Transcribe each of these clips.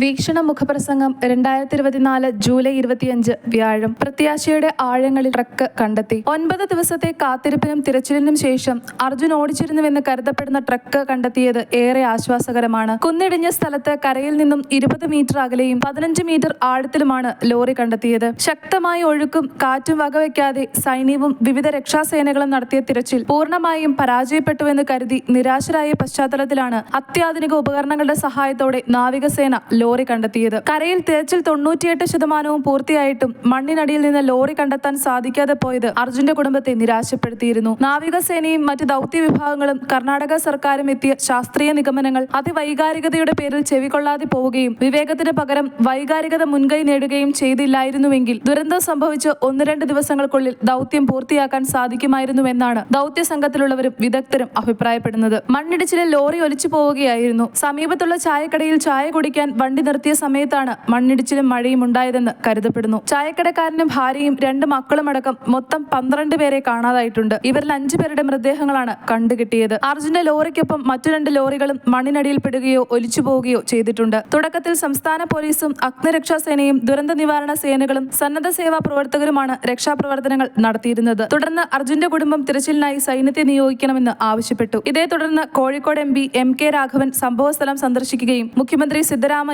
വീക്ഷണ മുഖപ്രസംഗം രണ്ടായിരത്തി ഇരുപത്തിനാല് ജൂലൈ ഇരുപത്തിയഞ്ച് വ്യാഴം. പ്രത്യാശയുടെ ആഴങ്ങളിൽ ട്രക്ക് കണ്ടെത്തി. ഒൻപത് ദിവസത്തെ കാത്തിരിപ്പിനും തിരച്ചിലിനും ശേഷം അർജുൻ ഓടിച്ചിരുന്നുവെന്ന് കരുതപ്പെടുന്ന ട്രക്ക് കണ്ടെത്തിയത് ഏറെ ആശ്വാസകരമാണ്. കുന്നിടിഞ്ഞ സ്ഥലത്ത് കരയിൽ നിന്നും ഇരുപത് മീറ്റർ അകലെയും പതിനഞ്ച് മീറ്റർ ആഴത്തിലുമാണ് ലോറി കണ്ടെത്തിയത്. ശക്തമായ ഒഴുക്കും കാറ്റും വകവയ്ക്കാതെ സൈന്യവും വിവിധ രക്ഷാസേനകളും നടത്തിയ തിരച്ചിൽ പൂർണമായും പരാജയപ്പെട്ടുവെന്ന് കരുതി നിരാശരായ പശ്ചാത്തലത്തിലാണ് അത്യാധുനിക ഉപകരണങ്ങളുടെ സഹായത്തോടെ നാവികസേന ലോറി കണ്ടെത്തിയത്. കരയിൽ തിരച്ചിൽ തൊണ്ണൂറ്റിയെട്ട് ശതമാനവും പൂർത്തിയായിട്ടും മണ്ണിനടിയിൽ നിന്ന് ലോറി കണ്ടെത്താൻ സാധിക്കാതെ പോയത് അർജുന്റെ കുടുംബത്തെ നിരാശപ്പെടുത്തിയിരുന്നു. നാവികസേനയും മറ്റ് ദൗത്യ വിഭാഗങ്ങളും കർണാടക സർക്കാരും എത്തിയ ശാസ്ത്രീയ നിഗമനങ്ങൾ അതിവൈകാരികതയുടെ പേരിൽ ചെവികൊള്ളാതെ പോവുകയും വിവേകത്തിന് പകരം വൈകാരികത മുൻകൈ നേടുകയും ചെയ്തില്ലായിരുന്നുവെങ്കിൽ ദുരന്തം സംഭവിച്ച് ഒന്ന് രണ്ട് ദിവസങ്ങൾക്കുള്ളിൽ ദൗത്യം പൂർത്തിയാക്കാൻ സാധിക്കുമായിരുന്നുവെന്നാണ് ദൗത്യ സംഘത്തിലുള്ളവരും വിദഗ്ധരും അഭിപ്രായപ്പെടുന്നത്. മണ്ണിടിച്ചിലിൽ ലോറി ഒലിച്ചു പോവുകയായിരുന്നു. സമീപത്തുള്ള ചായക്കടയിൽ ചായ കുടിക്കാൻ വണ്ടി നിർത്തിയ സമയത്താണ് മണ്ണിടിച്ചിലും മഴയും ഉണ്ടായതെന്ന് കരുതപ്പെടുന്നു. ചായക്കടക്കാരനും ഭാര്യയും രണ്ട് മക്കളും അടക്കം മൊത്തം പന്ത്രണ്ട് പേരെ കാണാതായിട്ടുണ്ട്. ഇവരിൽ അഞ്ചു പേരുടെ മൃതദേഹങ്ങളാണ് കണ്ടുകിട്ടിയത്. അർജുന്റെ ലോറിക്കൊപ്പം മറ്റു രണ്ട് ലോറികളും മണ്ണിനടിയിൽ പെടുകയോ ഒലിച്ചു പോവുകയോ ചെയ്തിട്ടുണ്ട്. തുടക്കത്തിൽ സംസ്ഥാന പോലീസും അഗ്നിരക്ഷാസേനയും ദുരന്ത നിവാരണ സേനകളും സന്നദ്ധ സേവാ പ്രവർത്തകരുമാണ് രക്ഷാപ്രവർത്തനങ്ങൾ നടത്തിയിരുന്നത്. തുടർന്ന് അർജുന്റെ കുടുംബം തിരച്ചിലിനായി സൈന്യത്തെ നിയോഗിക്കണമെന്ന് ആവശ്യപ്പെട്ടു. ഇതേ തുടർന്ന് Kozhikode M P M K Raghavan സംഭവസ്ഥലം സന്ദർശിക്കുകയും മുഖ്യമന്ത്രി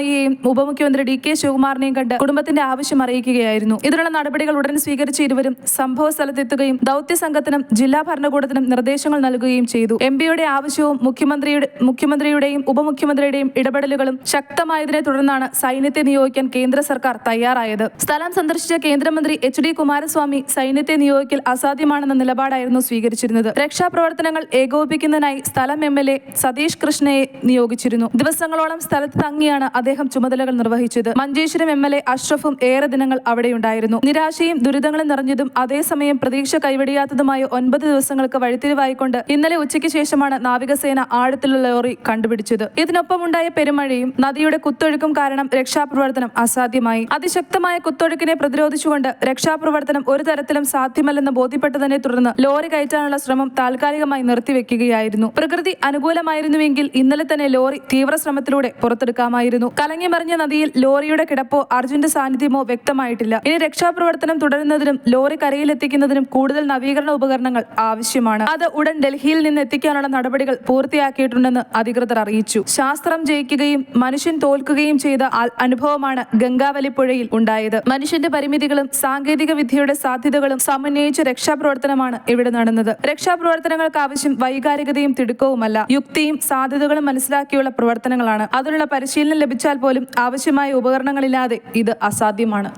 സിദ്ധരാമയ്യയെയും ഉപമുഖ്യമന്ത്രി ഡി കെ ശിവകുമാറിനെയും കണ്ട് കുടുംബത്തിന്റെ ആവശ്യം അറിയിക്കുകയായിരുന്നു. ഇതിനുള്ള നടപടികൾ ഉടൻ സ്വീകരിച്ച ഇരുവരും സംഭവ സ്ഥലത്തെത്തുകയും ദൗത്യ സംഘത്തിനും ജില്ലാ ഭരണകൂടത്തിനും നിർദ്ദേശങ്ങൾ നൽകുകയും ചെയ്തു. എം പിയുടെ ആവശ്യവും മുഖ്യമന്ത്രിയുടെ മുഖ്യമന്ത്രിയുടെയും ഉപമുഖ്യമന്ത്രിയുടെയും ഇടപെടലുകളും ശക്തമായതിനെ തുടർന്നാണ് സൈന്യത്തെ നിയോഗിക്കാൻ കേന്ദ്ര സർക്കാർ തയ്യാറായത്. സ്ഥലം സന്ദർശിച്ച കേന്ദ്രമന്ത്രി എച്ച് ഡി കുമാരസ്വാമി സൈന്യത്തെ നിയോഗിക്കൽ അസാധ്യമാണെന്ന നിലപാടായിരുന്നു സ്വീകരിച്ചിരുന്നത്. രക്ഷാപ്രവർത്തനങ്ങൾ ഏകോപിപ്പിക്കുന്നതിനായി സ്ഥലം എം എൽ എ സതീഷ് കൃഷ്ണയെ നിയോഗിച്ചിരുന്നു. ദിവസങ്ങളോളം സ്ഥലത്ത് തങ്ങിയാണ് അദ്ദേഹം ചുമതലകൾ നിർവഹിച്ചത്. മഞ്ചേശ്വരം എം എൽ എ അഷ്റഫും ഏറെ ദിനങ്ങൾ അവിടെയുണ്ടായിരുന്നു. നിരാശയും ദുരിതങ്ങളും നിറഞ്ഞതും അതേസമയം പ്രതീക്ഷ കൈവടിയാത്തതുമായ ഒൻപത് ദിവസങ്ങൾക്ക് വഴിത്തിരിവായിക്കൊണ്ട് ഇന്നലെ ഉച്ചയ്ക്ക് ശേഷമാണ് നാവികസേന ആഴത്തിലുള്ള ലോറി കണ്ടുപിടിച്ചത്. ഇതിനൊപ്പമുണ്ടായ പെരുമഴയും നദിയുടെ കുത്തൊഴുക്കും കാരണം രക്ഷാപ്രവർത്തനം അസാധ്യമായി. അതിശക്തമായ കുത്തൊഴുക്കിനെ പ്രതിരോധിച്ചുകൊണ്ട് രക്ഷാപ്രവർത്തനം ഒരു തരത്തിലും സാധ്യമല്ലെന്ന് ബോധ്യപ്പെട്ടതിനെ തുടർന്ന് ലോറി കയറ്റാനുള്ള ശ്രമം താൽക്കാലികമായി നിർത്തിവെക്കുകയായിരുന്നു. പ്രകൃതി അനുകൂലമായിരുന്നുവെങ്കിൽ ഇന്നലെ തന്നെ ലോറി തീവ്ര ശ്രമത്തിലൂടെ പുറത്തെടുക്കാമായിരുന്നു. കലങ്ങി മറിഞ്ഞ നദിയിൽ ലോറിയുടെ കിടപ്പോ അർജുന്റെ സാന്നിധ്യമോ വ്യക്തമായിട്ടില്ല. ഇനി രക്ഷാപ്രവർത്തനം തുടരുന്നതിനും ലോറി കരയിലെത്തിക്കുന്നതിനും കൂടുതൽ നവീകരണ ഉപകരണങ്ങൾ ആവശ്യമാണ്. അത് ഉടൻ ഡൽഹിയിൽ നിന്ന് എത്തിക്കാനുള്ള നടപടികൾ പൂർത്തിയാക്കിയിട്ടുണ്ടെന്ന് അധികൃതർ അറിയിച്ചു. ശാസ്ത്രം ജയിക്കുകയും മനുഷ്യൻ തോൽക്കുകയും ചെയ്ത അനുഭവമാണ് ഗംഗാവലി പുഴയിൽ ഉണ്ടായത്. മനുഷ്യന്റെ പരിമിതികളും സാങ്കേതിക വിദ്യയുടെ സാധ്യതകളും സമന്വയിച്ച രക്ഷാപ്രവർത്തനമാണ് ഇവിടെ നടന്നത്. രക്ഷാപ്രവർത്തനങ്ങൾക്ക് ആവശ്യം വൈകാരികതയും തിടുക്കവുമല്ല. യുക്തിയും സാധ്യതകളും മനസ്സിലാക്കിയുള്ള പ്രവർത്തനങ്ങളാണ്. അതിനുള്ള പരിശീലനം ലഭിച്ചാൽ പോലും ആവശ്യമായ ഉപകരണങ്ങളില്ലാതെ ഇത് അസാധ്യമാണ്.